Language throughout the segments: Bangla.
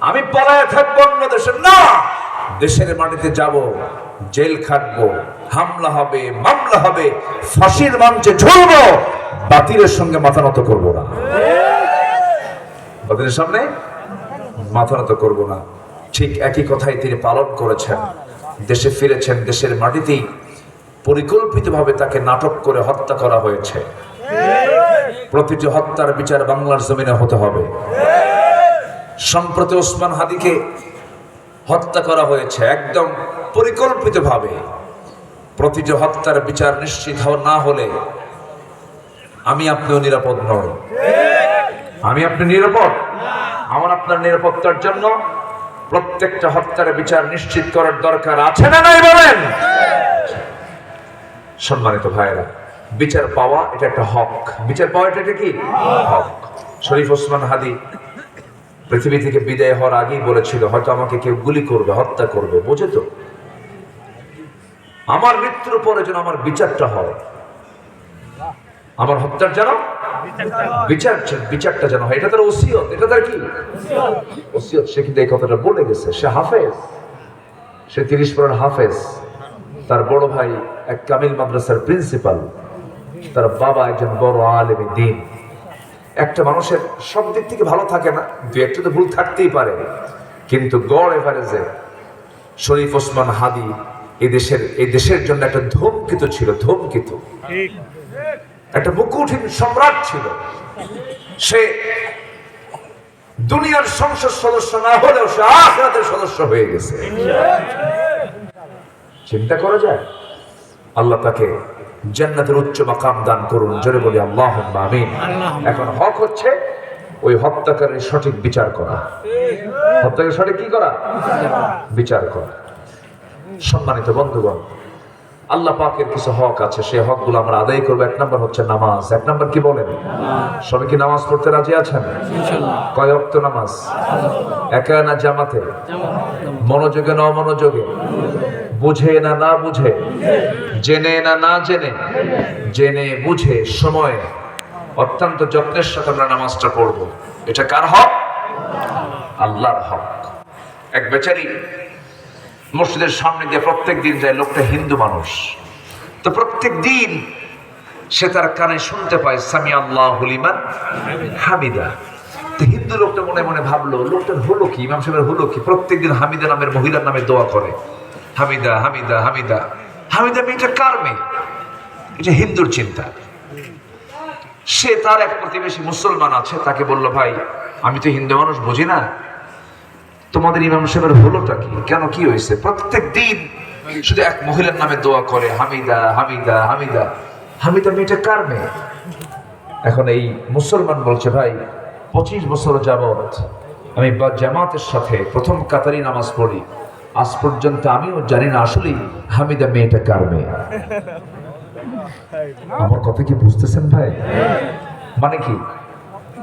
আমি পলায় থাকব অন্য দেশে। না! দেশের মাটিতে যাব, জেল খাটবো, হামলা হবে, মামলা হবে, ফাঁসির মঞ্চে ঝুলবো, বাতিলের সঙ্গে মাথা নত করব না। বাতিলের সামনে মাথা নত করব না। ঠিক একই কথাই তিনি পালন করেছেন। দেশে ফিরেছেন, দেশের মাটিতেই পরিকল্পিতভাবে তাকে নাটক করে হত্যা করা হয়েছে। প্রতিটি হত্যার বিচার বাংলার জমিনে হতে হবে। সম্প্রতি ওসমান হাদিকে হত্যা করা হয়েছে একদম পরিকল্পিতভাবে। প্রতিটি হত্যার বিচার নিশ্চিত না হলে আমি আপনিও নিরাপদ নই। আমি আপনি নিরাপদ? আমার আপনার নিরাপত্তার জন্য প্রত্যেকটা হত্যার বিচার নিশ্চিত করার দরকার আছে না নাই বলেন? সম্মানিত ভাইরা বিচার পাওয়া এটা একটা হক। বিচার পাওয়া এটা কি? হক। শরীফ ওসমান হাদি পৃথিবী থেকে বিদায় হওয়ার আগেই বলেছিল, হয়তো আমাকে কেউ গুলি করবে, হত্যা করবে, বোঝে তো? আমার মৃত্যুর পরে যেন আমার বিচারটা হয়। আমার হত্যার যেন বিচার, বিচারটা যেন হয়। এটা তার ওসিয়ত, এটা তার কি? ওসিয়ত, সে কিন্তু এই কথাটা বলে গেছে। সে হাফেজ। সে তিরিশ পরের হাফেজ। তার বড় ভাই এক কামিল মাদ্রাসার প্রিন্সিপাল। তার বাবা একজন বড় আলেমী দিন। একটা মানুষের সব দিক থেকে ভালো থাকে না দু একটা তো ভুল থাকতেই পারে। কিন্তু গড় এভারেজে শরীফ ওসমান হাদি এই দেশের এই দেশের জন্য একটা ধূমকিত ছিল ধূমকিত। একটা মুকুঠিন সম্রাট ছিল। সে দুনিয়ার সংসদ সদস্য না হলেও সে আখরাতের সদস্য হয়ে গেছে। চিন্তা করা যায়। আল্লাহ তাকে জান্নাতের উচ্চ মাকাম দান করুন। জোরে বলি আল্লাহ আমিন। এখন হক হচ্ছে ওই হত্যাকারীর সঠিক বিচার করা। হত্যাকারীর সঠিক কি করা? বিচার করা। সম্মানিত বন্ধুগণ আল্লাহ পাকের কিছু হক আছে। সেই হকগুলো আমরা আদায় করব। এক নম্বর হচ্ছে নামাজ। এক নম্বর কি বলেন? সবাই কি নামাজ পড়তে রাজি আছেন? কয় অক্ত নামাজ? একা না জামাতে। মনোযোগে না অমনোযোগে? বুঝে না না বুঝে, জেনে না না জেনে জেনে বুঝে সময়ে। অত্যন্ত যত্নের সাথে আমরা নামাজটা পড়ব। এটা কার হক? আল্লাহর হক। এক বেচারি মসজিদের সামনে দিয়ে প্রত্যেক দিন যায়, লোকটা হিন্দু মানুষ। তো প্রত্যেক দিন সে তার কানে শুনতে পায় সামি আল্লাহ হুলিমান হামিদা। তো হিন্দু লোকটা মনে মনে ভাবলো, লোকটার হলো কি? ইমাম সাহেবের হলো কি? প্রত্যেকদিন হামিদা নামের, মহিলার নামে দোয়া করে। হামিদা হামিদা হামিদা। হামিদা মেয়েটা কার মেয়ে? এটা হিন্দুর চিন্তা। সে তার এক প্রতিবেশী মুসলমান আছে, তাকে বলল, ভাই, আমি তো হিন্দু মানুষ, বুঝি না? তোমাদের ইমাম সাহেবের হলোটা কি? কেন কি হয়েছে? প্রত্যেক দিন শুধু এক মহিলার নামে দোয়া করে, হামিদা হামিদা হামিদা। হামিদা মেয়েটা কার মেয়ে? এখন এই মুসলমান বলছে, ভাই, পঁচিশ বছর যাবৎ আমি জামাতের সাথে প্রথম কাতারি নামাজ পড়ি। আজ পর্যন্ত আমিও জানি না আসলেই হামিদা মেয়েটা কার মেয়ে। আমার কথা কি বুঝতেছেন ভাই? মানে কি?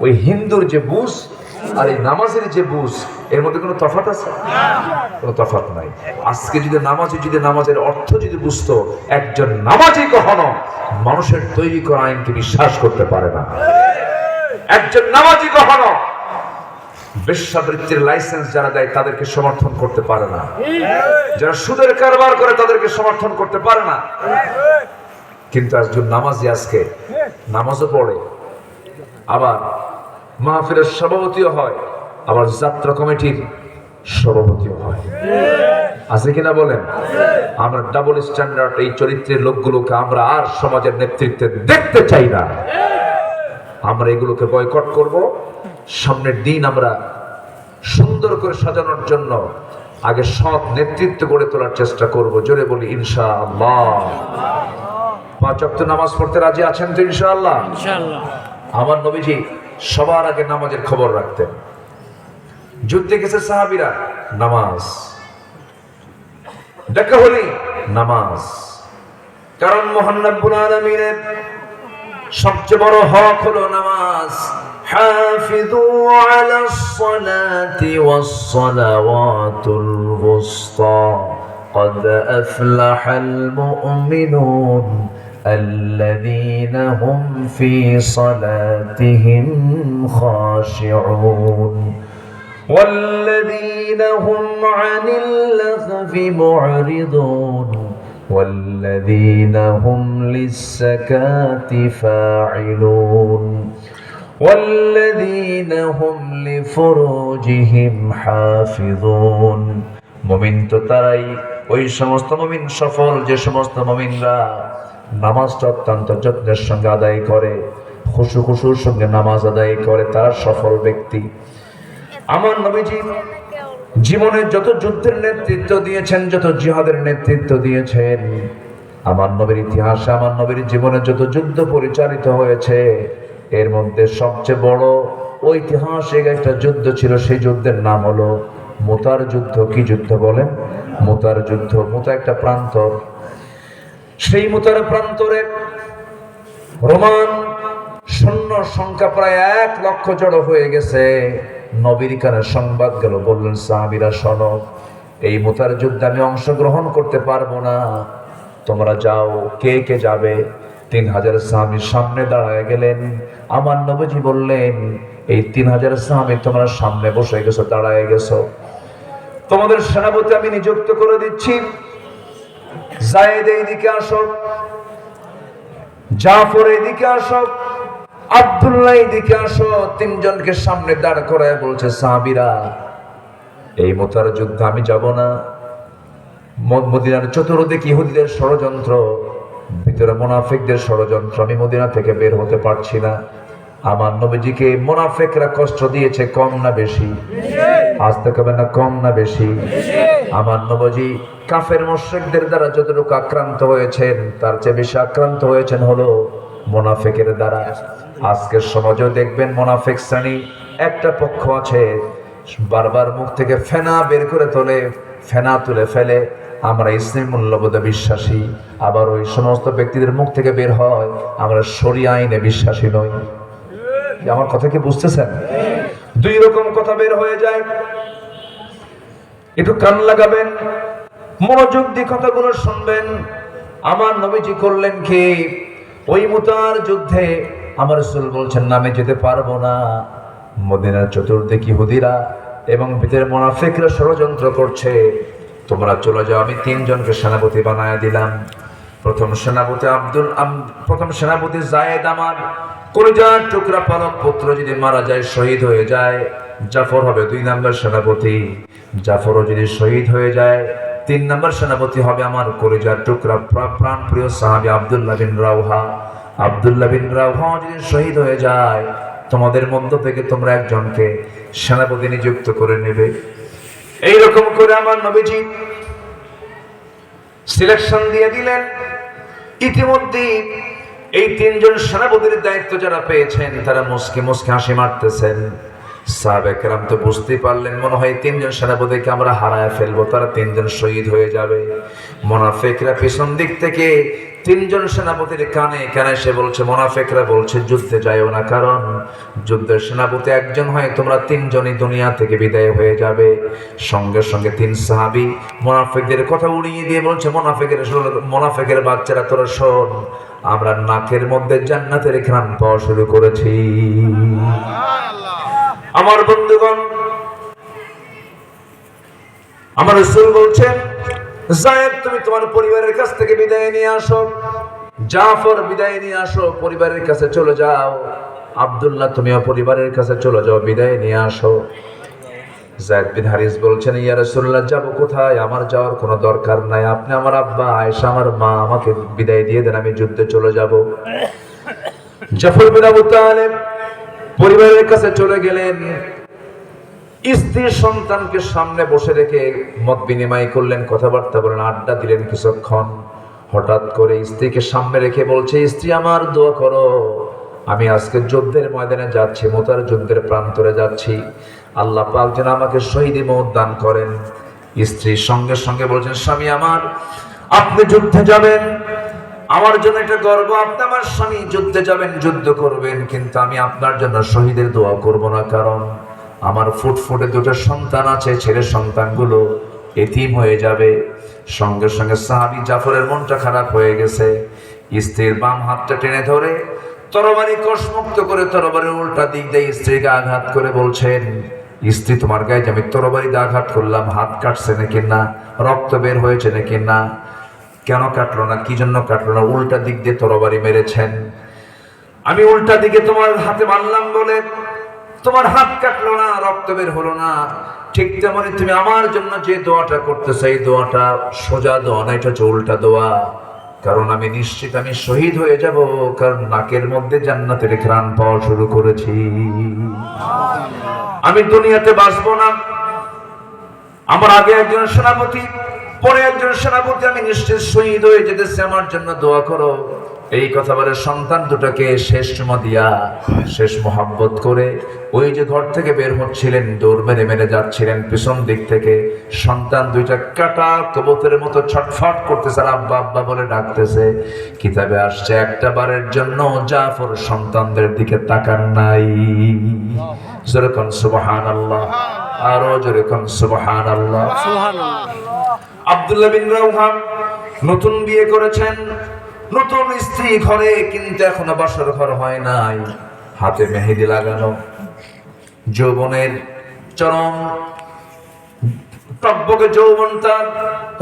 ওই হিন্দুর যে বুঝ আর এই নামাজের যে বুঝ, এর মধ্যে কোনো তফাৎ আছে? কোনো তফাৎ নাই। আজকে যদি নামাজি, যদি নামাজের অর্থ যদি বুঝতো, একজন নামাজি কখনো মানুষের তৈরি করা আইনকে বিশ্বাস করতে পারে না। একজন নামাজি কখনো বেশ্যাবৃত্তির লাইসেন্স যারা দেয় তাদেরকে সমর্থন করতে পারে না। যারা সুদের কারবার করে তাদেরকে সমর্থন করতে পারে না। কিন্তু একজন নামাজি আজকে নামাজও পড়ে আবার মাহফিলের সভাপতিও হয় আবার যাত্রা কমিটির সভাপতিও হয়। আছে কিনা বলেন? আমরা ডাবল স্ট্যান্ডার্ড এই চরিত্রের লোকগুলোকে আমরা আর সমাজের নেতৃত্বে দেখতে চাই না। আমরা এগুলোকে বয়কট করব। সামনের দিন আমরা সুন্দর করে সাজানোর জন্য আগে সৎ নেতৃত্ব গড়ে তোলার চেষ্টা করব। জোরে বলি ইনশা আল্লাহ পাঁচ নামাজ পড়তে রাজি আছেন তো ইনশাআল্লাহ? আমার নবীজি সবার আগে নামাজের খবর রাখতেন। যুদ্ধে গেছে সাহাবিরা নামাজ। দেখা হলি নামাজ। কারণ মোহান্নবুল আলমিনের সবচেয়ে বড় হক হলো নামাজ। حافظوا على الصلاة والصلوات الوسطى. قد أفلح المؤمنون الذين هم في صلاتهم خاشعون. والذين هم عن اللغو معرضون. والذين هم للزكاة فاعلون. والذين هم لفروجهم حافظون মুমিন তো তারাই ওই সমস্ত মুমিন সফল যে সমস্ত মুমিনরা নামাজটা অত্যন্ত যত্নের সঙ্গে আদায় করে খুশু খুশুর সঙ্গে নামাজ আদায় করে তারা সফল ব্যক্তি আমার নবীজি জীবনের যত যুদ্ধের নেতৃত্ব দিয়েছেন যত জিহাদের নেতৃত্ব দিয়েছেন আমার নবীর ইতিহাসে আমার নবীর জীবনে যত যুদ্ধ পরিচালিত হয়েছে এর মধ্যে সবচেয়ে বড় ঐতিহাসিক একটা যুদ্ধ ছিল, সেই যুদ্ধের নাম হলো মোতার যুদ্ধ। কি যুদ্ধ বলেন? মোতার যুদ্ধ, মোতা একটা প্রান্তর। সেই মোতার প্রান্তরে রোমান সৈন্য সংখ্যা প্রায় এক লক্ষ জড়ো হয়ে গেছে। নবীর কানে সংবাদ গেল, বললেন, সাহাবিরা, শোনো, এই মোতার যুদ্ধে আমি অংশগ্রহণ করতে পারব না। তোমরা যাও, কে কে যাবে? তিন হাজার সাহাবির সামনে দাঁড়ায় গেলেন। আমার নবীজি বললেন, এই তিন হাজার সাহাবি তোমরা সামনে বসে গেছো, দাঁড়ায় গেছো। তোমাদের সেনাপতি আমি নিযুক্ত করে দিচ্ছি। জায়েদ এইদিকে আসো, জাফর এইদিকে আসো, আব্দুল্লাহ এইদিকে আসো। তিনজনকে সামনে দাঁড় করায় বলছে, সাহাবিরা, এই মোতার যুদ্ধ আমি যাব না। মদিনার চতুর্দিক ইহুদিদের ষড়যন্ত্র ভিতরে মোনাফিকদের ষড়যন্ত্র আমি মদিনা থেকে বের হতে পারছি না। আমার নবীজিকে মোনাফেকরা কষ্ট দিয়েছে কম না বেশি। আসতে কবে না, কম না বেশি। আমার নবজি কাফের মোশেকদের দ্বারা যতটুকু আক্রান্ত হয়েছেন, তার চেয়ে বেশি আক্রান্ত হয়েছেন হলো মোনাফেকের দ্বারা। আজকের সমাজেও দেখবেন মোনাফেক শ্রেণি একটা পক্ষ আছে, বারবার মুখ থেকে ফেনা বের করে তোলে, ফেনা তুলে ফেলে। আমরা ইসলামী মূল্যবোধে বিশ্বাসী। আবার ওই সমস্ত ব্যক্তিদের মুখ থেকে বের হয়, আমরা সরিয়া আইনে বিশ্বাসী নই। আমার কথা কি বুঝতেছেন? দুই রকম কথা বের হয়ে যায়। একটু কান লাগাবেন, মনোযোগ দিয়ে কথাগুলো শুনবেন। আমার নবীজি করলেন কি? ওই মুতার যুদ্ধে আমার রসুল বলছেন, নামে যেতে পারব না। মদিনার চতুর্দিকে হুদিরা এবং ভিতরে মোনাফিকরা ষড়যন্ত্র করছে। তোমরা চলে যাও, আমি তিনজনকে সেনাপতি বানায় দিলাম। প্রথম সেনাপতি আব্দুল প্রথম সেনাপতি জায়েদ আমার। কলিজার টুকরা পালক পুত্র যদি মারা যায়, শহীদ হয়ে যায়। জাফর হবে দুই নম্বর সেনাপতি। জাফরও যদি শহীদ হয়ে যায়, তিন নম্বর সেনাপতি হবে আমার কলিজার টুকরা প্রাণ প্রিয় সাহাবি আব্দুল্লাহ বিন রাউহা। আব্দুল্লাহ বিন রাউহা যদি শহীদ হয়ে যায়, তোমাদের মধ্য থেকে তোমরা একজনকে সেনাপতি নিযুক্ত করে নেবে। এইরকম করে আমার নবীজি সিলেকশন দিয়ে দিলেন। ইতিমধ্যে এই তিনজন সেনাপতির দায়িত্ব যারা পেয়েছেন, তারা মুসকে মুসকে হাসি মারতেছেন। সাবেকরাম তো বুঝতেই পারলেন, মনে হয় তিনজন সেনাপতিকে আমরা হারায় ফেলব, তারা তিনজন শহীদ হয়ে যাবে। মোনাফেকরা পিছন দিক থেকে তিনজন সেনাপতির কানে কানে সে বলছে, মোনাফেকরা বলছে, যুদ্ধে যাইও না, কারণ যুদ্ধের সেনাপতি একজন হয়, তোমরা তিনজনই দুনিয়া থেকে বিদায় হয়ে যাবে। সঙ্গে সঙ্গে তিন সাহাবি মোনাফেকদের কথা উড়িয়ে দিয়ে বলছে, মোনাফেকের মোনাফেকের বাচ্চারা, তোরা শোন, আমরা নাকের মধ্যে জান্নাতের ঘ্রাণ পাওয়া শুরু করেছি। আমার বন্ধুগণ, আমার রসুল বলছেন জায়েদ তুমি তোমার পরিবারের কাছ থেকে বিদায় নিয়ে আসো। জাফর, বিদায় নিয়ে আসো, পরিবারের কাছে চলে যাও। আব্দুল্লাহ, তুমিও পরিবারের কাছে চলে যাও, বিদায় নিয়ে আসো। জায়দ বিন হারিস বলছেন, ইয়া রাসূলুল্লাহ, যাব কোথায়? আমার যাওয়ার কোনো দরকার নাই। আপনি আমার আব্বা, আয়েশা আমার মা, আমাকে বিদায় দিয়ে দেন, আমি যুদ্ধে চলে যাব। জাফর বিন আবু তালেব পরিবারের কাছে চলে গেলেন। স্ত্রী সন্তানকে সামনে বসে রেখে মত বিনিময় করলেন, কথাবার্তা বলেন, আড্ডা দিলেন কিছুক্ষণ। হঠাৎ করে স্ত্রীকে সামনে রেখে বলছে, স্ত্রী আমার, দোয়া করো। আমি আজকে যুদ্ধের ময়দানে যাচ্ছি, মোতার যুদ্ধের প্রান্তরে যাচ্ছি। আল্লাহ পাক যেন আমাকে শহীদ মত দান করেন। স্ত্রীর সঙ্গে সঙ্গে বলছেন, স্বামী আমার, আপনি যুদ্ধে যাবেন। আমার জন্য এটা গর্ব, আপনি আমার স্বামী, যুদ্ধে যাবেন, যুদ্ধ করবেন, কিন্তু আমি আপনার জন্য শহীদের দোয়া করব না, কারণ আমার ফুটফুটে দুটো সন্তান আছে, ছেলে সন্তানগুলো এতিম হয়ে যাবে। সঙ্গে সঙ্গে সাহাবি জাফরের মনটা খারাপ হয়ে গেছে। স্ত্রীর বাম হাতটা টেনে ধরে তরবারি কষমুক্ত করে তরবারির উল্টা দিক দিয়ে স্ত্রীকে আঘাত করে বলছেন, স্ত্রী, তোমার গায়ে যে আমি তরবারি দিয়ে আঘাত করলাম, হাত কাটছে নাকি না? রক্ত বের হয়েছে নাকি না? কেন কাটলো না? কি জন্য কাটলো না? উল্টা দিক দিয়ে তরবারি মেরেছেন। আমি উল্টা দিকে তোমার হাতে মারলাম বলে তোমার হাত কাটলো না, রক্ত বের হলো না। ঠিক তেমনি তুমি আমার জন্য যে দোয়াটা করতেছো, এই দোয়াটা সোজা দোয়া না, এটা হচ্ছে উল্টা দোয়া। কারণ আমি নিশ্চিত আমি শহীদ হয়ে যাব, কারণ নাকের মধ্যে জান্নাতের ঘ্রাণ পাওয়া শুরু করেছি। আমি দুনিয়াতে বাঁচবো না। আমার আগে একজন সেনাপতি পরে একজন সেনাপতি আমি নিশ্চিত শহীদ হয়ে যেতেছে, আমার জন্য দোয়া করো। এই কথা বলে সন্তান দুটাকে শেষ দিয়া, শেষ মোহাব্বত করে ওই যে ঘর থেকে বের হচ্ছিলেন, দৌড় মেরে মেরে যাচ্ছিলেন পিছন দিক থেকে। সন্তান দুইটা কাটা কবুতরের মতো ছটফট করতেছে, আর আব্বা আব্বা বলে ডাকতেছে, কিতাবে আসছে একটা বারের জন্য, জাফর সন্তানদের দিকে তাকান নাই। যেরকম আল্লাহ আরও যেরকম সুবহান আল্লাহ আব্দুল্লাহ বিন রাউহা নতুন বিয়ে করেছেন। নতুন স্ত্রী ঘরে, কিন্তু এখনও বাসর ঘর হয় নাই। হাতে মেহেদি লাগানো। যৌবনের চরম যৌবন তার।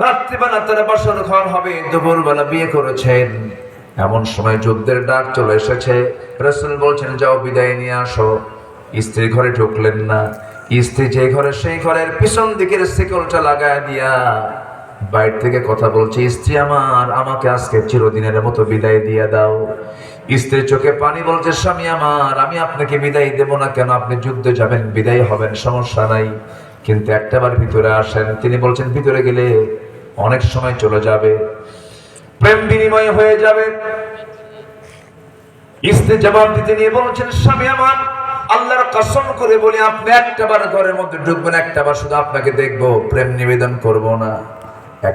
রাত্রিবেলা তারা বাসর ঘর হবে, দুপুরবেলা বিয়ে করেছেন। এমন সময় যুদ্ধের ডাক চলে এসেছে। রসুল বলছেন, যাও বিদায় নিয়ে আসো। স্ত্রী ঘরে ঢুকলেন না। স্ত্রী যে ঘরে, সেই ঘরের পিছন দিকের শিকলটা লাগায় দিয়া বাইরে থেকে কথা বলছে, স্ত্রী আমার, আমাকে আজকে চিরদিনের মতো বিদায় দিয়ে দাও। স্ত্রীর চোখে পানি বলছে, স্বামী আমার, আমি আপনাকে বিদায় দেব না কেন? আপনি যুদ্ধে যাবেন, বিদায় হবেন, সমস্যা নাই। কিন্তু একটাবার ভিতরে আসেন, তিনি বলছেন, ভিতরে গেলে অনেক সময় চলে যাবে, প্রেম বিনিময় হয়ে যাবে। স্ত্রী জবাব দিতে নিয়ে বলছেন, স্বামী আমার আল্লাহর কসম করে বলি, আপনি একটা বার ঘরের মধ্যে ঢুকবেন একটা বার শুধু আপনাকে দেখব, প্রেম নিবেদন করব না।